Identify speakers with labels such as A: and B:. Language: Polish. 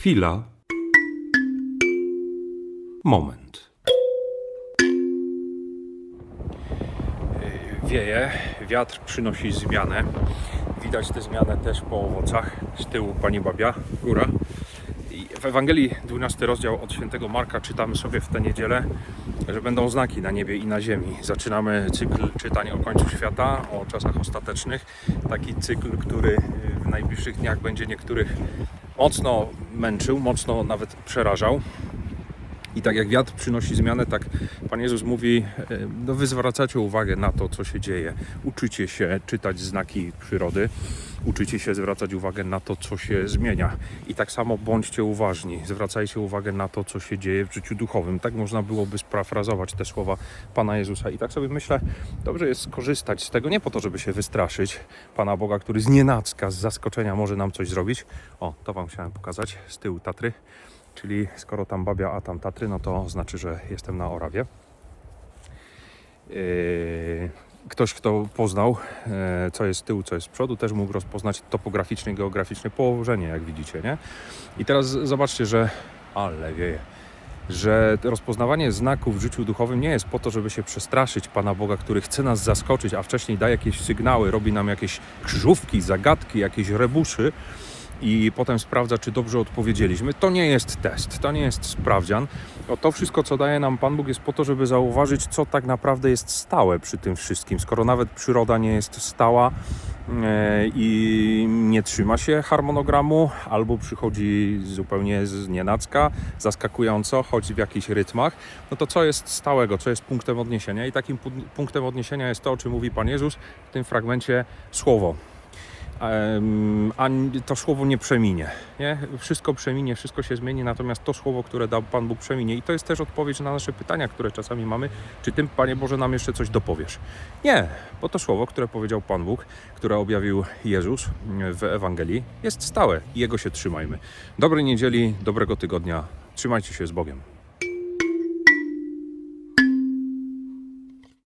A: Chwila. Moment. Wieje, wiatr przynosi zmianę. Widać tę zmianę też po owocach. Z tyłu pani babia, góra. I w Ewangelii 12 rozdział od świętego Marka czytamy sobie w tę niedzielę, że będą znaki na niebie i na ziemi. Zaczynamy cykl czytań o końcu świata, o czasach ostatecznych. Taki cykl, który w najbliższych dniach będzie niektórych mocno męczył, mocno nawet przerażał. I tak jak wiatr przynosi zmianę, tak Pan Jezus mówi, e, no wy zwracacie uwagę na to, co się dzieje. Uczycie się czytać znaki przyrody, uczycie się zwracać uwagę na to, co się zmienia. I tak samo bądźcie uważni, zwracajcie uwagę na to, co się dzieje w życiu duchowym. Tak można byłoby sprafrazować te słowa Pana Jezusa. I tak sobie myślę, dobrze jest skorzystać z tego, nie po to, żeby się wystraszyć Pana Boga, który z nienacka, z zaskoczenia może nam coś zrobić. O, to Wam chciałem pokazać z tyłu Tatry. Czyli skoro tam babia, a tam Tatry, no to znaczy, że jestem na Orawie. Yy, Ktoś, kto poznał, e, co jest z tyłu, co jest z przodu, też mógł rozpoznać topograficznie, geograficznie położenie, jak widzicie, nie? I teraz zobaczcie, że... Ale wieje. Że rozpoznawanie znaków w życiu duchowym nie jest po to, żeby się przestraszyć Pana Boga, który chce nas zaskoczyć, a wcześniej daje jakieś sygnały, robi nam jakieś krzyżówki, zagadki, jakieś rebuszy, i potem sprawdza, czy dobrze odpowiedzieliśmy. To nie jest test, to nie jest sprawdzian. O to wszystko, co daje nam Pan Bóg, jest po to, żeby zauważyć, co tak naprawdę jest stałe przy tym wszystkim. Skoro nawet przyroda nie jest stała e, i nie trzyma się harmonogramu, albo przychodzi zupełnie z nienacka, zaskakująco, choć w jakichś rytmach, no to co jest stałego, co jest punktem odniesienia? I takim pu- punktem odniesienia jest to, o czym mówi Pan Jezus w tym fragmencie słowo. A to słowo nie przeminie. Nie? Wszystko przeminie, wszystko się zmieni, natomiast to słowo, które dał Pan Bóg przeminie. I to jest też odpowiedź na nasze pytania, które czasami mamy. Czy Tym, Panie Boże, nam jeszcze coś dopowiesz? Nie, bo to słowo, które powiedział Pan Bóg, które objawił Jezus w Ewangelii, jest stałe i Jego się trzymajmy. Dobrej niedzieli, dobrego tygodnia. Trzymajcie się z Bogiem.